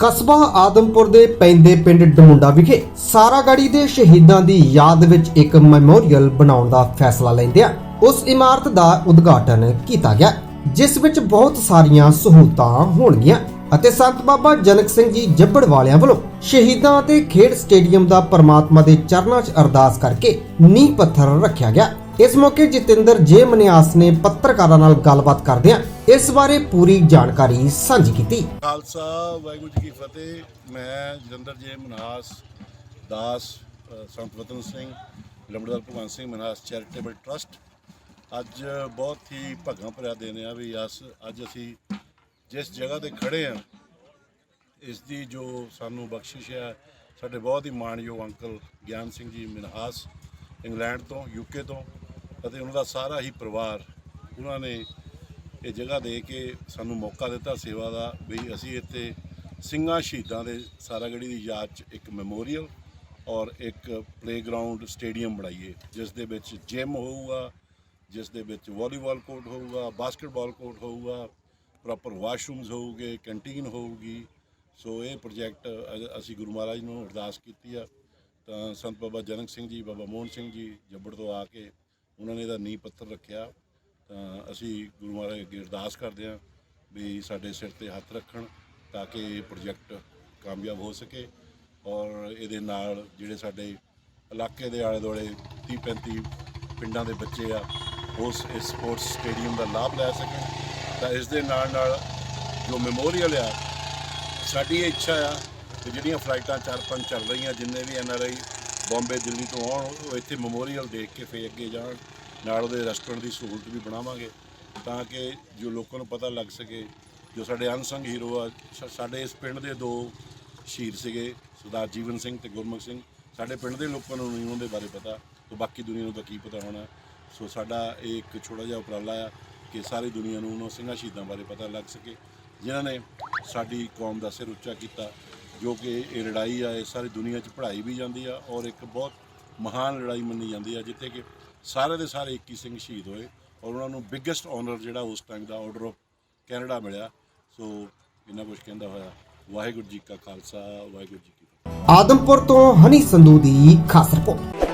ਕਸਬਾ ਆਦਮਪੁਰ ਦੇ ਪੈਂਦੇ ਪਿੰਡ ਡਮੁੰਡਾ ਵਿਖੇ ਸਾਰਾਗੜੀ ਦੇ ਸ਼ਹੀਦਾਂ ਦੀ ਯਾਦ ਵਿੱਚ ਇੱਕ ਮੈਮੋਰੀਅਲ ਬਣਾਉਣ ਦਾ ਫੈਸਲਾ ਲੈਂਦਿਆਂ ਉਸ ਇਮਾਰਤ ਦਾ ਉਦਘਾਟਨ ਕੀਤਾ ਗਿਆ, ਜਿਸ ਵਿੱਚ ਬਹੁਤ ਸਾਰੀਆਂ ਸਹੂਲਤਾਂ ਹੋਣਗੀਆਂ ਅਤੇ ਸੰਤ ਬਾਬਾ ਜਨਕ ਸਿੰਘ ਜੀ ਜੱਬੜ ਵਾਲਿਆਂ ਵੱਲੋਂ ਸ਼ਹੀਦਾਂ ਅਤੇ ਖੇਡ ਸਟੇਡੀਅਮ ਦਾ ਪਰਮਾਤਮਾ ਦੇ ਚਰਨਾਂ 'ਚ ਅਰਦਾਸ ਕਰਕੇ ਨੀਂਹ ਪੱਥਰ ਰੱਖਿਆ ਗਿਆ। ਇਸ ਮੌਕੇ ਜਤਿੰਦਰ ਜੇ ਮਨਿਆਸ ਨੇ ਪੱਤਰਕਾਰਾਂ ਨਾਲ ਗੱਲਬਾਤ ਕਰਦਿਆਂ ਇਸ ਬਾਰੇ ਪੂਰੀ ਜਾਣਕਾਰੀ ਸਾਂਝੀ ਕੀਤੀ। ਖਾਲਸਾ, ਵਾਹਿਗੁਰੂ ਜੀ ਕੀ ਫਤਿਹ। ਮੈਂ ਜਤਿੰਦਰ ਜੇ ਮਨਹਾਸ ਦਾਸ ਸੰਤ ਵਤਨ ਸਿੰਘ, ਲੰਬੜਦਾਰ ਭਗਵੰਤ ਸਿੰਘ ਮਨਹਾਸ ਚੈਰੀਟੇਬਲ ਟਰਸਟ ਅੱਜ ਬਹੁਤ ਹੀ ਭਗਾਂ ਭਰਿਆ ਦਿਨ ਆ ਵੀ ਅਸ, ਅੱਜ ਅਸੀਂ ਜਿਸ ਜਗ੍ਹਾ ਤੇ ਖੜੇ ਆ ਇਸ ਦੀ ਜੋ ਸਾਨੂੰ ਬਖਸ਼ਿਸ਼ ਹੈ ਸਾਡੇ ਬਹੁਤ ਹੀ ਮਾਣਯੋਗ ਅੰਕਲ ਗਿਆਨ ਸਿੰਘ ਜੀ ਮਨਹਾਸ ਇੰਗਲੈਂਡ ਤੋਂ ਯੂਕੇ ਤੋਂ ਅਤੇ ਉਹਨਾਂ ਦਾ ਸਾਰਾ ਹੀ ਪਰਿਵਾਰ ਉਹਨਾਂ ਨੇ ਇਹ ਜਗ੍ਹਾ ਦੇ ਕੇ ਸਾਨੂੰ ਮੌਕਾ ਦਿੱਤਾ ਸੇਵਾ ਦਾ ਵੀ ਅਸੀਂ ਇੱਥੇ ਸਿੰਘਾਂ ਸ਼ਹੀਦਾਂ ਦੇ ਸਾਰਾਗੜੀ ਦੀ ਯਾਦ 'ਚ ਇੱਕ ਮੈਮੋਰੀਅਲ ਔਰ ਇੱਕ ਪਲੇਗਰਾਉਂਡ ਸਟੇਡੀਅਮ ਬਣਾਈਏ, ਜਿਸ ਦੇ ਵਿੱਚ ਜਿਮ ਹੋਊਗਾ, ਜਿਸ ਦੇ ਵਿੱਚ ਵਾਲੀਬਾਲ ਕੋਰਟ ਹੋਊਗਾ ਬਾਸਕਟਬਾਲ ਕੋਰਟ ਹੋਊਗਾ ਪ੍ਰੋਪਰ ਵਾਸ਼ਰੂਮਸ ਹੋਊਗੇ ਕੈਂਟੀਨ ਹੋਊਗੀ। ਸੋ ਇਹ ਪ੍ਰੋਜੈਕਟ ਅਸੀਂ ਗੁਰੂ ਮਹਾਰਾਜ ਨੂੰ ਅਰਦਾਸ ਕੀਤੀ ਆ। ਤਾਂ ਸੰਤ ਬਾਬਾ ਜਨਕ ਸਿੰਘ ਜੀ, ਬਾਬਾ ਮੋਹਨ ਸਿੰਘ ਜੀ ਜੱਬੜ ਤੋਂ ਆ ਕੇ ਉਹਨਾਂ ਨੇ ਇਹਦਾ ਨੀਂਹ ਪੱਥਰ ਰੱਖਿਆ। ਤਾਂ ਅਸੀਂ ਗੁਰੂ ਮਹਾਰਾਜ ਅੱਗੇ ਅਰਦਾਸ ਕਰਦੇ ਹਾਂ ਵੀ ਸਾਡੇ ਸਿਰ ਤੇ ਹੱਥ ਰੱਖਣ ਤਾਂ ਕਿ ਇਹ ਪ੍ਰੋਜੈਕਟ ਕਾਮਯਾਬ ਹੋ ਸਕੇ ਔਰ ਇਹਦੇ ਨਾਲ ਜਿਹੜੇ ਸਾਡੇ ਇਲਾਕੇ ਦੇ ਆਲੇ ਦੁਆਲੇ 30 35 ਪਿੰਡਾਂ ਦੇ ਬੱਚੇ ਆ, ਉਸ ਇਸ ਸਪੋਰਟਸ ਸਟੇਡੀਅਮ ਦਾ ਲਾਭ ਲੈ ਸਕਣ। ਤਾਂ ਇਸ ਦੇ ਨਾਲ ਨਾਲ ਜੋ ਮੈਮੋਰੀਅਲ ਆ, ਸਾਡੀ ਇਹ ਇੱਛਾ ਆ ਕਿ ਜਿਹੜੀਆਂ ਫਲਾਈਟਾਂ ਚਾਰ ਪੰਜ ਚੱਲ ਰਹੀਆਂ, ਜਿੰਨੇ ਵੀ N R I Bombay, Delhi ਤੋਂ ਆਉਣ, ਉਹ ਇੱਥੇ ਮੈਮੋਰੀਅਲ ਦੇਖ ਕੇ ਫੇਰ ਅੱਗੇ ਜਾਣ, ਨਾਲ ਉਹਦੇ ਰੈਸਟੋਰੈਂਟ ਦੀ ਸਹੂਲਤ ਵੀ ਬਣਾਵਾਂਗੇ, ਤਾਂ ਕਿ ਜੋ ਲੋਕਾਂ ਨੂੰ ਪਤਾ ਲੱਗ ਸਕੇ, ਜੋ ਸਾਡੇ ਅਨਸੰਗ ਹੀਰੋ ਆ, ਸਾ- ਸਾਡੇ ਇਸ ਪਿੰਡ ਦੇ ਦੋ ਸ਼ਹੀਦ ਸੀਗੇ, ਸਰਦਾਰ ਜੀਵਨ ਸਿੰਘ ਤੇ ਗੁਰਮੁਖ ਸਿੰਘ, ਸਾਡੇ ਪਿੰਡ ਦੇ ਲੋਕਾਂ ਨੂੰ ਨਹੀਂ ਉਹਦੇ ਬਾਰੇ ਪਤਾ ਤੇ ਬਾਕੀ ਦੁਨੀਆ ਨੂੰ ਤਾਂ ਕੀ ਪਤਾ ਹੋਣਾ, ਸੋ ਸਾਡਾ ਇਹ ਇੱਕ ਛੋਟਾ ਜਿਹਾ ਉਪਰਾਲਾ ਆ ਕਿ ਸਾਰੀ ਦੁਨੀਆ ਨੂੰ ਉਹਨਾਂ ਸਿੰਘਾਂ ਸ਼ਹੀਦਾਂ ਬਾਰੇ ਪਤਾ ਲੱਗ ਸਕੇ, ਜਿਨ੍ਹਾਂ ਨੇ ਸਾਡੀ ਕੌਮ ਦਾ ਸਿਰ ਉੱਚਾ ਕੀਤਾ ਜੋ ਕਿ ਇਹ ਲੜਾਈ ਆ, ਇਹ ਸਾਰੀ ਦੁਨੀਆ 'ਚ ਪੜ੍ਹਾਈ ਵੀ ਜਾਂਦੀ ਆ ਔਰ ਇੱਕ ਬਹੁਤ ਮਹਾਨ ਲੜਾਈ ਮੰਨੀ ਜਾਂਦੀ ਆ, ਜਿੱਥੇ ਕਿ ਸਾਰੇ ਦੇ ਸਾਰੇ 21 ਸਿੰਘ ਸ਼ਹੀਦ ਹੋਏ ਔਰ ਉਹਨਾਂ ਨੂੰ ਬਿਗੇਸਟ ਆਨਰ ਜਿਹੜਾ ਉਸ ਟਾਈਮ ਦਾ ਆਰਡਰ ਆਫ ਕੈਨੇਡਾ ਮਿਲਿਆ। ਸੋ ਇਹਨਾਂ ਕੁਝ ਕਹਿੰਦਾ ਹੋਇਆ। ਵਾਹਿਗੁਰੂ ਜੀ ਕਾ ਖਾਲਸਾ, ਵਾਹਿਗੁਰੂ ਜੀ ਕੀ ਫਤਿਹ। ਆਦਮਪੁਰ ਤੋਂ ਹਨੀ ਸੰਧੂ ਦੀ ਖਾਸ ਰਿਪੋਰਟ।